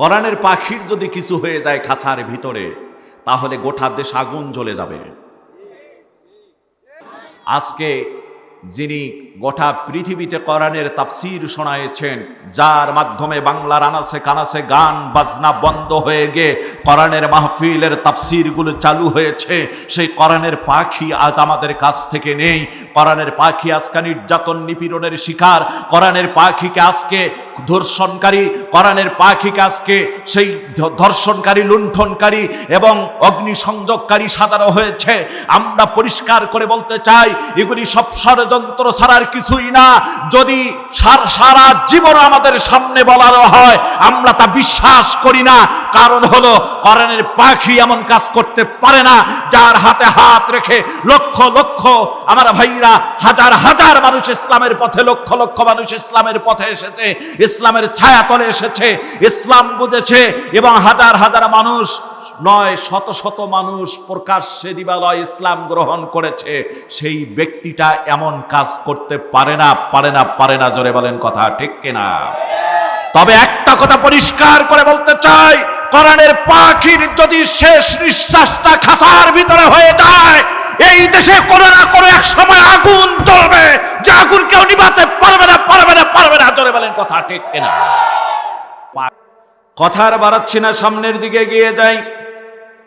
কোরআনের পাখির যদি কিছু হয়ে যায় খাসার ভিতরে, তাহলে গোটা দেশ আগুন জ্বলে যাবে। আজকে যিনি গোটা পৃথিবীতে কোরআনের তাফসির শোনায়েছেন যার মাধ্যমে বাংলার আনাসে কানাসে গান বাজনা বন্ধ হয়ে গিয়ে কোরআনের মাহফিলের তাফসিরগুলো চালু হয়েছে। সেই কোরআনের পাখি আজ আমাদের কাছ থেকে নেই। কোরআনের পাখি আজকে নির্যাতন নিপীড়নের শিকার। কোরআনের পাখিকে আজকে ধর্ষণকারী। কোরআনের পাখিকে আজকে সেই ধর্ষণকারী, লুণ্ঠনকারী এবং অগ্নিসংযোগকারী সাজানো হয়েছে। আমরা পরিষ্কার করে বলতে চাই, এগুলি সব ষড়যন্ত্র ছাড়ার কিছুই না। যদি সারা জীবন আমাদের সামনে বলার হয়, আমরা তা বিশ্বাস করি না। কারণ হলো কোরআনের পাখি এমন কাজ করতে পারে না, যার হাতে হাত রেখে লক্ষ লক্ষ আমার ভাইরা, হাজার হাজার মানুষ ইসলামের পথে, লক্ষ লক্ষ মানুষ ইসলামের পথে এসেছে, ইসলামের ছায়া তলে এসেছে, ইসলাম বুঝেছে, এবং হাজার হাজার মানুষ নয় শত শত মানুষ প্রকাশ্যে দিবালয় ইসলাম গ্রহণ করেছে। সেই ব্যক্তিটা এমন কাজ করতে পারে না পারে না পারে না, জোরে বলেন কথা ঠিক কিনা? তবে একটা কথা পরিষ্কার করে বলতে চাই, কোরআনের পাখির যদি শেষ নিঃশ্বাসটা খাসার ভিতরে হয়ে যায়, এই দেশে কোনো না কোনো এক সময় আগুন জ্বলবে, যে আগুন কেউ নিভাতে পারবে না পারবে না পারবে না, জোরে বলেন কথা ঠিক কিনা? কথার বাড়াচ্ছি না, সামনের দিকে গিয়ে যাই।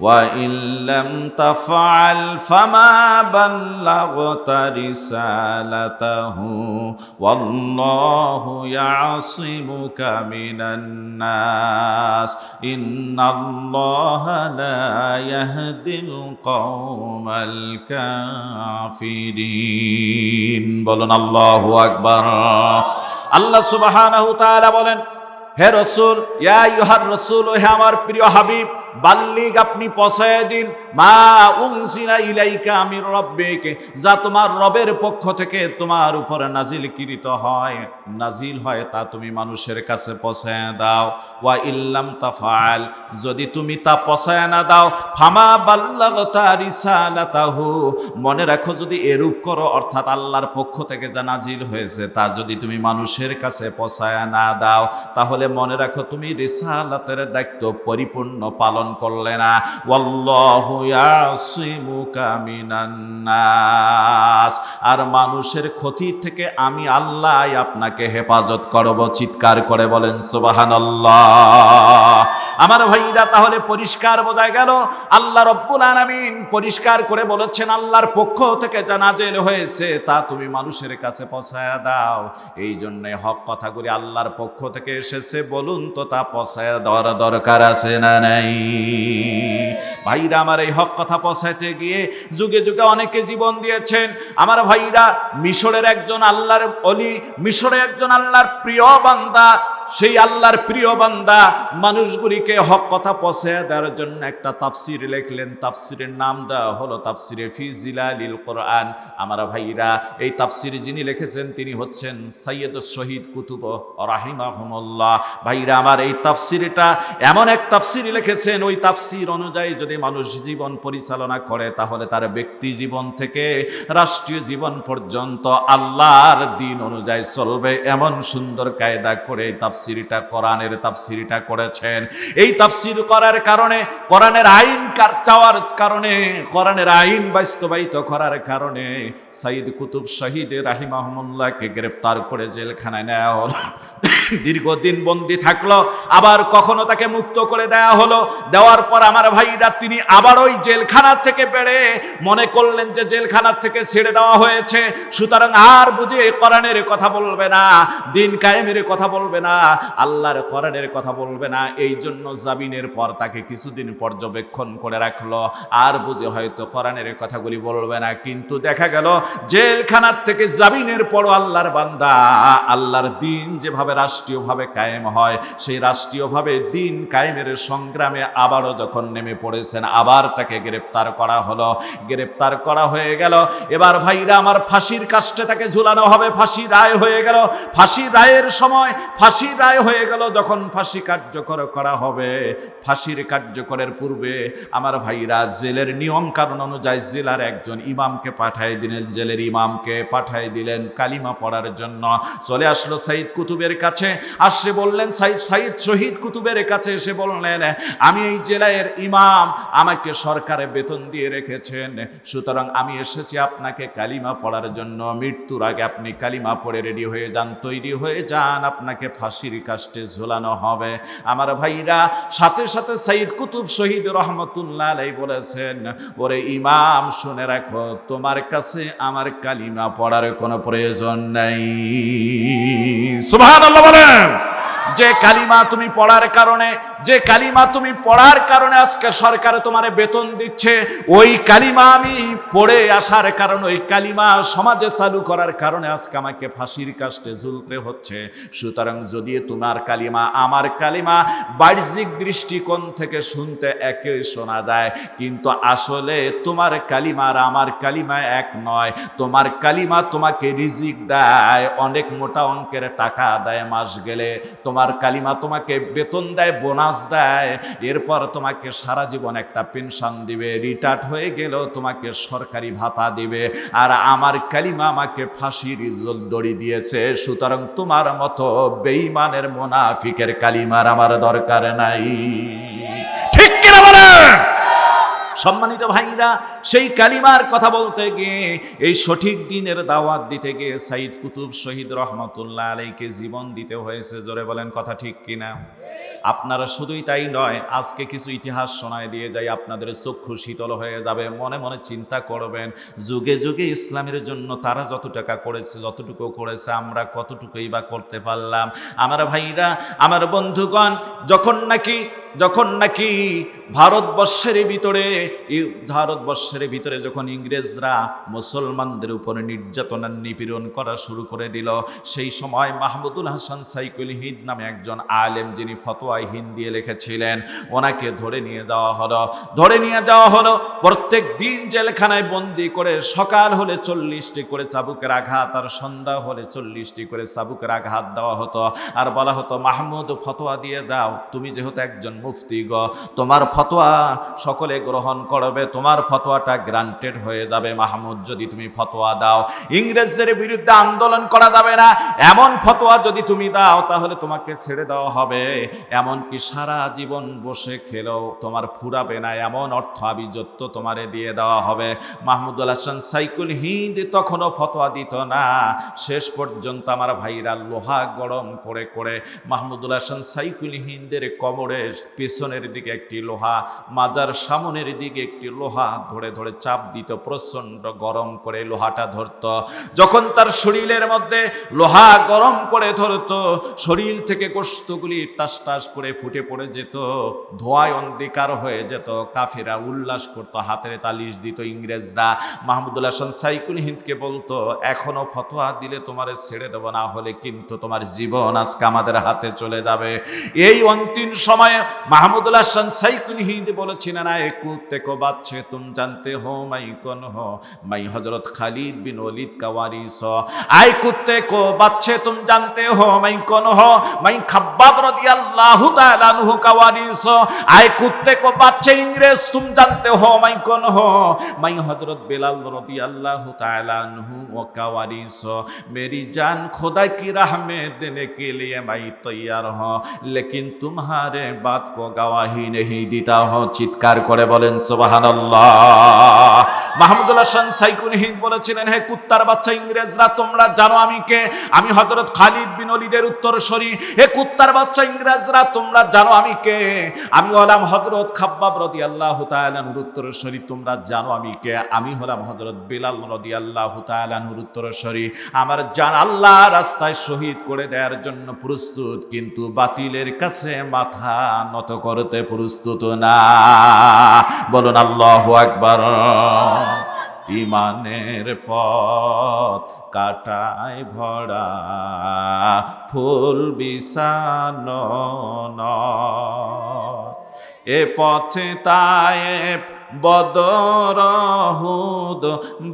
ওয়া ইল্লাম তাফআল ফামা বাল্লাগতা রিসালাতাহু ওয়াল্লাহু ইয়াসিমুকা মিনান নাস ইন্নাল্লাহা লা ইয়াহদিল কওমাল কাফিরিন বলুন আল্লাহু আকবার আল্লাহ সুবহানাহু তাআলা বলেন হে রসুল, ইয়া ইউহার রসুল হে আমার প্রিয় হাবিব বাল্লিগ আপনি পৌঁছায় দিন। মা উংসিনা ইলাইকা আমির রব্বিক। যা তোমার রবের পক্ষ থেকে তোমার উপরে নাজিল কৃত হয়। নাজিল হয় তা তুমি মানুষের কাছে পৌঁছায় দাও। ওয়া ইল্লাম তাফাল যদি তুমি তা পৌঁছায় না দাও, ফামা বাল্লাগতা রিসালাতাহু। মনে রাখো যদি এরূপ করো, অর্থাৎ আল্লাহর পক্ষ থেকে যা নাজিল হয়েছে, তা যদি তুমি মানুষের কাছে পৌঁছায় না দাও, তাহলে মনে রাখো তুমি রিসালাতের দায়িত্ব পরিপূর্ণ পালন করলে না। নাস। আর মানুষের ক্ষতি থেকে আমি আল্লাহ আপনাকে হেফাজত করব, চিৎকার করে বলেন, সুবহানাল্লাহ। আমার ভাইরা, তাহলে পরিষ্কার বোঝা গেল, আল্লাহ রব্বুল আলামিন পরিষ্কার করে বলেছেন, আল্লাহর পক্ষ থেকে যা নাজেল হয়েছে, তা তুমি মানুষের কাছে পৌঁছায়া দাও। এই জন্য হক কথাগুলি আল্লাহর পক্ষ থেকে এসেছে, বলুন তো তা পৌঁছায়া দেওয়ার দরকার আছে না নাই? ভাইরা আমার এই হক কথা পৌঁছাইতে গিয়ে যুগে যুগে অনেকে জীবন দিয়েছেন। আমার ভাইরা মিশরের একজন আল্লাহর অলি, মিশরের একজন আল্লাহর প্রিয় বান্দা সেই আল্লাহর প্রিয় বান্দা মানুষগুলিকে হক কথা পৌঁছে দেওয়ার জন্য একটা তাফসির লিখলেন। তাফসিরের নাম দেওয়া হলো তাফসিরে ফিজিলালিল কোরআন। আমার ভাইরা, এই তাফসির যিনি লিখেছেন, তিনি হচ্ছেন সৈয়দ শহীদ কুতুব রাহিমাহমুল্লাহ। ভাইরা, আমার এই তাফসিরটা এমন এক তাফসির লিখেছেন, ওই তাফসির অনুযায়ী যদি মানুষ জীবন পরিচালনা করে, তাহলে তার ব্যক্তি জীবন থেকে রাষ্ট্রীয় জীবন পর্যন্ত আল্লাহর দিন অনুযায়ী চলবে। এমন সুন্দর কায়দা করে এই তাফসিরটা, কোরআনের তাফসিরিটা করেছেন। এই তাফসির করার কারণে, কোরআনের আইন কার চাওয়ার কারণে, কোরআনের আইন বাস্তবায়িত করার কারণে সাইদ কুতুব শহীদ রাহিমাহমুল্লাহকে গ্রেফতার করে জেলখানায় নেওয়া হলো। দীর্ঘদিন বন্দি থাকল, আবার কখনো তাকে মুক্ত করে দেওয়া হলো। দেওয়ার পর আমার ভাইরা তিনি আবার ওই জেলখানা থেকে বেড়ে মনে করলেন যে জেলখানার থেকে ছেড়ে দেওয়া হয়েছে। সুতরাং আর বুঝে কোরআনের কথা বলবে না, দিন কায়েমের কথা বলবে না। আল্লাহর কোরআনের কথা বলবে না, এই জন্য জামিনের পর তাকে কিছুদিন পর্যবেক্ষণ করে রাখল। আর বুঝে হয়তো কোরআনের কথাগুলি বলবে না, কিন্তু দেখা গেল জেলখানার থেকে জামিনের পরও আল্লাহর বান্দা, আল্লাহর দিন যেভাবে রাষ্ট্রীয়ভাবে কায়েম হয়, সেই রাষ্ট্রীয়ভাবে দিন কায়েমের সংগ্রামে আবারও যখন নেমে পড়েছেন, আবার তাকে গ্রেপ্তার করা হলো। গ্রেপ্তার করা হয়ে গেল। এবার ভাইরা, আমার ফাঁসির কাস্টে তাকে ঝুলানো হবে। ফাঁসি রায় হয়ে গেল। ফাঁসি রায়ের সময় ফাঁসি ফাঁসির রায় হয়ে গেল যখন ফাঁসি কার্যকর করা হবে। ফাঁসির কার্যকরের পূর্বে আমার ভাইরা জেলের নিয়ম কারণ অনুযায়ী জেলার একজন ইমামকে পাঠাই দিলেন, জেলের ইমামকে পাঠাই দিলেন কালিমা পড়ার জন্য। চলে আসলো সাইদ কুতুবের কাছে আর সে বললেন, সাইদ সাইদ শহীদ কুতুবের কাছে এসে বললেন, আমি এই জেলার ইমাম, আমাকে সরকারে বেতন দিয়ে রেখেছেন। সুতরাং আমি এসেছি আপনাকে কালিমা পড়ার জন্য। মৃত্যুর আগে আপনি কালিমা পড়ে রেডি হয়ে যান, তৈরি হয়ে যান, আপনাকে ফাঁসির কাস্টে ঝোলানো হবে। আমার ভাইরা, সাথে সাথে সাইদ কুতুব শহীদ রহমতুল্লাহ আলাই বলেছেন, ওরে ইমাম, শুনে রাখো, তোমার কাছে আমার কালিমা পড়ার কোনো প্রয়োজন নাই। সুভান বলেন। যে কালিমা তুমি পড়ার কারণে, যে কালিমা তুমি পড়ার কারণে আজকে সরকার তোমার বেতন দিচ্ছে, ওই কালিমা আমি পড়ে আসার কারণ, ওই কালিমা সমাজে চালু করার কারণে আজকে আমাকে ফাঁসির কাস্টে ঝুলতে হচ্ছে। সুতরাং যদি তোমার কালিমা আমার কালিমা, বাহ্যিক দৃষ্টিকোণ থেকে শুনতে একে শোনা যায়, কিন্তু আসলে তোমার কালিমা আর আমার কালিমা এক নয়। তোমার কালিমা তোমাকে রিজিক দেয়, অনেক মোটা অঙ্কের টাকা দেয় মাস গেলে। তোমার কালিমা তোমাকে বেতন দেয়, বোনাস দেয়। এরপর তোমাকে সারা জীবন একটা পেনশন দিবে, রিটায়ার্ড হয়ে গেলেও তোমাকে সরকারি ভাতা দিবে। আর আমার কালিমা আমাকে ফাঁসির দড়ি দিয়েছে, সুতরাং তোমার মতো বেইমানের মোনাফিকের কালিমার আমার দরকার নাই। সম্মানিত ভাইরা, সেই কালিমার কথা বলতে গিয়ে, এই সঠিক দিনের দাওয়াত দিতে গিয়ে সাইদ কুতুব শহীদ রহমতুল্লাহ আলাইকে জীবন দিতে হয়েছে, জোরে বলেন কথা ঠিক কিনা? আপনারা শুধুই তাই নয়, আজকে কিছু ইতিহাস শোনায় দিয়ে যাই, আপনাদের চক্ষু শীতল হয়ে যাবে, মনে মনে চিন্তা করবেন, যুগে যুগে ইসলামের জন্য তারা যত টাকা করেছে, যতটুকু করেছে, আমরা কতটুকুই বা করতে পারলাম? আমার ভাইরা, আমার বন্ধুগণ, যখন নাকি যখন নাকি ভারতবর্ষের ভিতরে ভারতবর্ষের ভিতরে যখন ইংরেজরা মুসলমানদের উপরে নির্যাতনার নিপীড়ন করা শুরু করে দিল, সেই সময় মাহমুদুল হাসান সাইকুল হিদ নামে একজন আলেম যিনি ফতোয়ায় হিন্দি লিখেছিলেন, ওনাকে ধরে নিয়ে যাওয়া হলো। ধরে নিয়ে যাওয়া হলো, প্রত্যেক দিন জেলখানায় বন্দি করে সকাল হলে চল্লিশটি করে চাবুকের আঘাত আর সন্ধ্যা হলে চল্লিশটি করে চাবুকের আঘাত দেওয়া হতো। আর বলা হতো, মাহমুদ, ফতোয়া দিয়ে দাও, তুমি যেহেতু একজন মুফতি গ। তোমার ফতোয়া সকলে গ্রহণ করবে, তোমার ফতোয়াটা গ্রান্টেড হয়ে যাবে। মাহমুদ, যদি তুমি ফতোয়া দাও, ইংরেজদের বিরুদ্ধে আন্দোলন করা যাবে না। এমন ফতোয়া যদি তুমি দাও, তাহলে তোমাকে ছেড়ে দেওয়া হবে। এমনকি সারা জীবন বসে খেলেও তোমার ফুরাবে না। এমন অর্থ আবিজত্ব তোমারে দিয়ে দেওয়া হবে। মাহমুদুল হাসান সাইকুল হিন্দ তখনও ফতোয়া দিত না। শেষ পর্যন্ত আমার ভাইরা লোহা গরম করে করে মাহমুদুল হাসান সাইকুল হিন্দের কবরের পেছনের দিকে একটি লোহা, মাজার সামনের দিকে একটি লোহা ধরে ধরে চাপ দিত, প্রচণ্ড গরম করে লোহাটা ধরত। যখন তার শরীরের মধ্যে লোহা গরম করে ধরত, শরীর থেকে গোস্তগুলি টাস টাস করে ফুটে পড়ে যেত, ধোঁয়ায় অন্ধকার হয়ে যেত কাফেরা উল্লাস করতো, হাতের তালিশ দিত ইংরেজরা। মাহমুদুল হাসান সাইকুল হিন্দকে বলতো, এখনও ফতোয়া দিলে তোমারে ছেড়ে দেবো, না হলে কিন্তু তোমার জীবন আজকে আমাদের হাতে চলে যাবে। এই অন্তিম সময়ে মাহমুদুল হাসান সাইকুল হিন্দ বলেছিলেন আয় কুত্তে কো বাচ্চে তুম জানতে হো মাই কোন হো মাই হজরত খালিদ বিন ওলিদ का वारिस हो आए कुत्ते को बच्चे तुम जानते हो मैं कौन हो मैं खब्बाब रदी अल्लाह ताला अन्हु का वारिस हो आए कुत्ते को बच्चे इंग्रेज तुम जानते हो मैं कौन हो मैं हजरत बिलाल रदी अल्लाह ताला अन्हु का वारिस हो मेरी जान खुदा की राह में देने के लिए मैं तैयार हूँ लेकिन तुम्हारे बात को गवाही नहीं देता हूँ চিৎকার করে বলেন সুবহানাল্লাহ মাহমুদুল হাসান সাইকুল হিন্দ বলেছিলেন হে কুত্তার বাচ্চা ইংরেজরা, তোমরা জানো আমি কে? আমি হযরত খালিদ বিন ওলিদের উত্তরসূরি হে কুত্তার বাচ্চা ইংরেজরা, তোমরা জানো আমি কে? আমি হলাম হযরত খাব্বাব রাদিয়াল্লাহু তাআলা নুর উত্তরসূরি তোমরা জানো আমি কে? আমি হলাম হযরত বিলাল রাদিয়াল্লাহু তাআলা নুর উত্তরসূরি আমার জান আল্লাহ রাস্তায় শহীদ করে দেওয়ার জন্য প্রস্তুত, কিন্তু বাতিলের কাছে মাথা নত করতে প্রস্তুত না। বলুন আল্লাহু আকবার। ইমানের পথ কাটায় ভরা, ফুল নয়। এ পথে তায়েব বদরহুদ,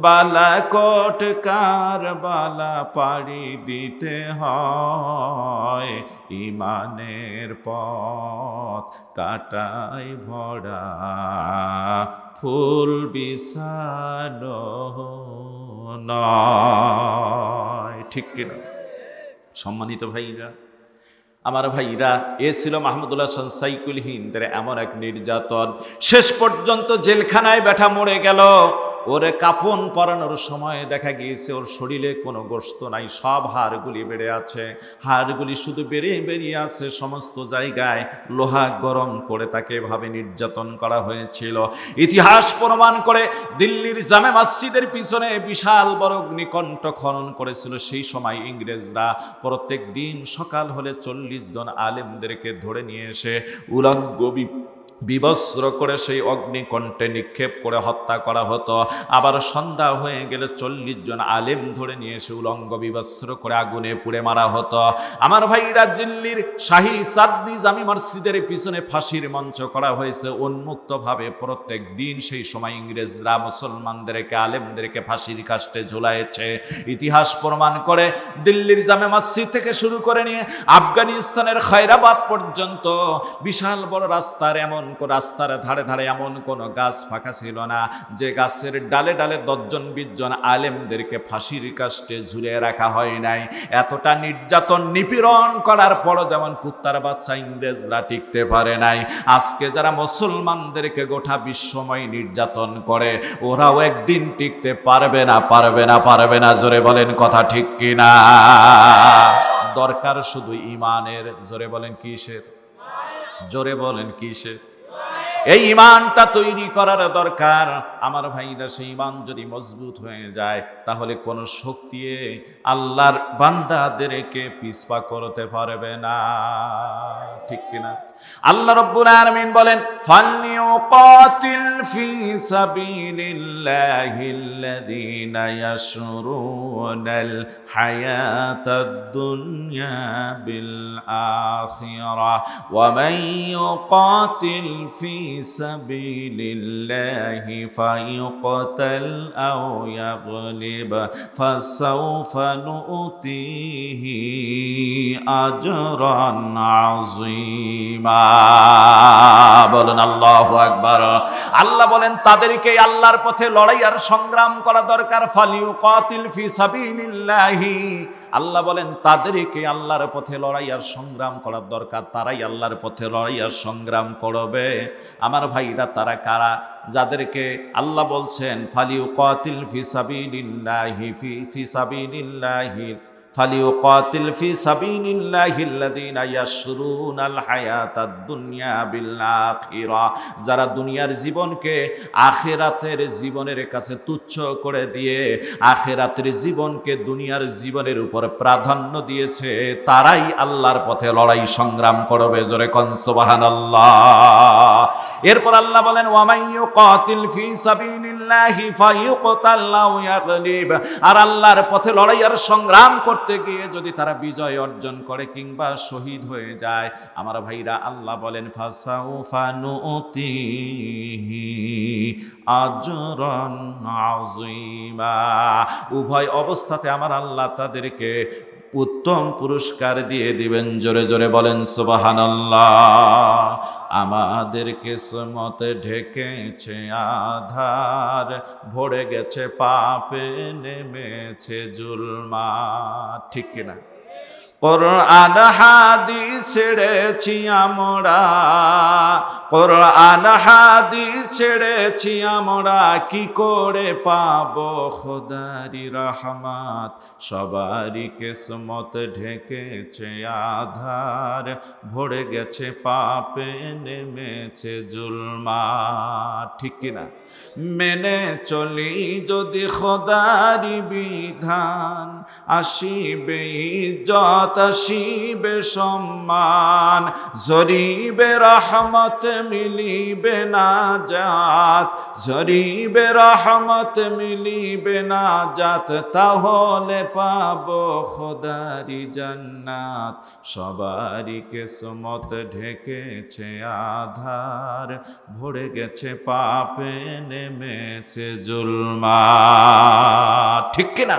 বালাকোট কার বালা পাড়ি দিতে হয় ইমানের পথ কাটায় ভরা ফুল নয় ঠিক কিনা? সম্মানিত ভাইরা, আমার ভাইরা, এ ছিল মাহমুদুল্লাহ সাইকুল হিন্দের এমন এক নির্যাতন। শেষ পর্যন্ত জেলখানায় ব্যাঠা মরে গেল। ওরে কাপন পরানোর সময় দেখা গিয়েছে, ওর শরীরে কোনো গোস্ত নাই, সব হাড়গুলি বেড়ে আছে। হাড়গুলি শুধু বেড়ে বেরিয়ে আছে, সমস্ত জায়গায় লোহা গরম করে তাকে এভাবে নির্যাতন করা হয়েছিল। ইতিহাস প্রমাণ করে দিল্লির জামে মসজিদের পিছনে বিশাল বড় অগ্নিকণ্ঠ খনন করেছিল। সেই সময় ইংরেজরা প্রত্যেক দিন সকাল হলে চল্লিশ জন আলেমদেরকে ধরে নিয়ে এসে উলঙ্গ বিবস্ত্র করে সেই অগ্নিকণ্ঠে নিক্ষেপ করে হত্যা করা হতো। আবার সন্ধ্যা হয়ে গেলে চল্লিশ জন আলেম ধরে নিয়ে এসে উলঙ্গ বিবস্ত্র করে আগুনে পুড়ে মারা হতো। আমার ভাইরা দিল্লির শাহী সাদ্দি জামি মসজিদের পিছনে ফাঁসির মঞ্চ করা হয়েছে। উন্মুক্তভাবে প্রত্যেক দিন সেই সময় ইংরেজরা মুসলমানদেরকে, আলেমদেরকে ফাঁসির কাষ্টে ঝুলাইছে ইতিহাস প্রমাণ করে দিল্লির জামে মসজিদ থেকে শুরু করে নিয়ে আফগানিস্তানের খয়রাবাদ পর্যন্ত বিশাল বড় রাস্তার এমন কো- রাস্তার ধারে ধারে এমন কোনো গাছ ফাঁকা ছিল না। যে গাছের ডালে ডালে দশজন বিশজন আলেমদেরকে ফাঁসির কাষ্টে ঝুলিয়ে রাখা হয় নাই। এতটা নির্যাতন, নিপীড়ন করার পরও যেমন কুত্তার বাচ্চা ইংরেজরা টিকতে পারে নাই। আজকে যারা মুসলমানদেরকে গোটা বিশ্বময় নির্যাতন করে, ওরাও একদিন টিকতে পারবে না পারবে না পারবে না। জোরে বলেন কথা ঠিক কিনা? দরকার শুধু ইমানের। জোরে বলেন কিসের? জোরে বলেন কিসের? এই ইমানটা তৈরি করার দরকার। আমার ভাইরা, সেই ইমান যদি মজবুত হয়ে যায়, তাহলে কোনো শক্তি আল্লাহর বান্দাদেরকে পিসপা করতে পারবে না। ঠিক কিনা আল্লাহ রব্বুল আলামিন বলেন ফালইউকাতিল ফি সাবিলিল্লাহিল্লাযীনা ইয়াশরুনাল হায়াতাদ দুনিয়া বিল আখিরা। ওয়া মান ইউকাতিল ফি সাবিলিল্লাহি ফায়ুকতাল আও ইয়াগলিব ফাসাউফা নুতিহি আজরান আযীমা বলেন আল্লাহু আকবার। আল্লাহ বলেন, তাদেরকে আল্লাহর পথে লড়াই আর সংগ্রাম করা দরকার। ফালিউ কাতিল ফি সাবিলিল্লাহি। আল্লাহ বলেন, তাদেরকে আল্লাহর পথে লড়াই আর সংগ্রাম করার দরকার। তারাই আল্লাহর পথে লড়াই আর সংগ্রাম করবে। আমার ভাইরা তারা কারা? যাদেরকে আল্লাহ বলছেন ফালিউ কাতিল ফি সাবিলিল্লাহি, ফি ফি সাবিলিল্লাহি, ফালিউকাতিল ফি সাবিলিল্লাহিল্লাযীনা ইয়াশরুনাল হায়াতাদ দুনিয়া বিল আখিরা যারা দুনিয়ার জীবনকে আখিরাতের জীবনের কাছে তুচ্ছ করে দিয়ে আখিরাতের জীবনকে দুনিয়ার জীবনের উপর প্রাধান্য দিয়েছে, তারাই আল্লাহর পথে লড়াই সংগ্রাম করবে। জোরে কন সুবহানাল্লাহ। এরপর আল্লাহ বলেন ওয়ামাইয়ু কাতিল ফি সাবিলিল্লাহি ফায়ুকতাল ইয়াগলিব। আর আল্লাহর পথে লড়াই আর সংগ্রাম করতে গিয়ে যদি তারা বিজয় অর্জন করে কিংবা শহীদ হয়ে যায়, আমার ভাইরা আল্লাহ বলেন, ফাসাউফা আজরান আযীমা। উভয় অবস্থাতে আমার আল্লাহ তাদেরকে উত্তম পুরস্কার দিয়ে দিবেন। জোরে জোরে বলেন, সুবহানাল্লাহ। আমাদের কিসমতে ঢেকেছে আধার, ভরে গেছে পাপে নেমেছে জুলমা। ঠিক কিনা কোরআন হাদিস ছেড়েছি আমরা। কোরআন হাদিস ছেড়েছি আমরা, কি করে পাব খোদারি রহমাত? সবারই কিসমত ঢেকেছে আধার, ভরে গেছে পাপে, নেমেছে জুলমা। ঠিক কিনা মেনে চলি যদি খোদারি বিধান, আসিবে ইজ্জত, আসিবে সম্মান। জরিবে রহমত মিলিবে না জাত জরিবে রহমত মিলিবে না জাত তাহলে পাবো খোদারি জান্নাত। সবারই কেসমত ঢেকেছে আধার, ভরে গেছে পাপে নেমেছে জুলমা। ঠিক কিনা?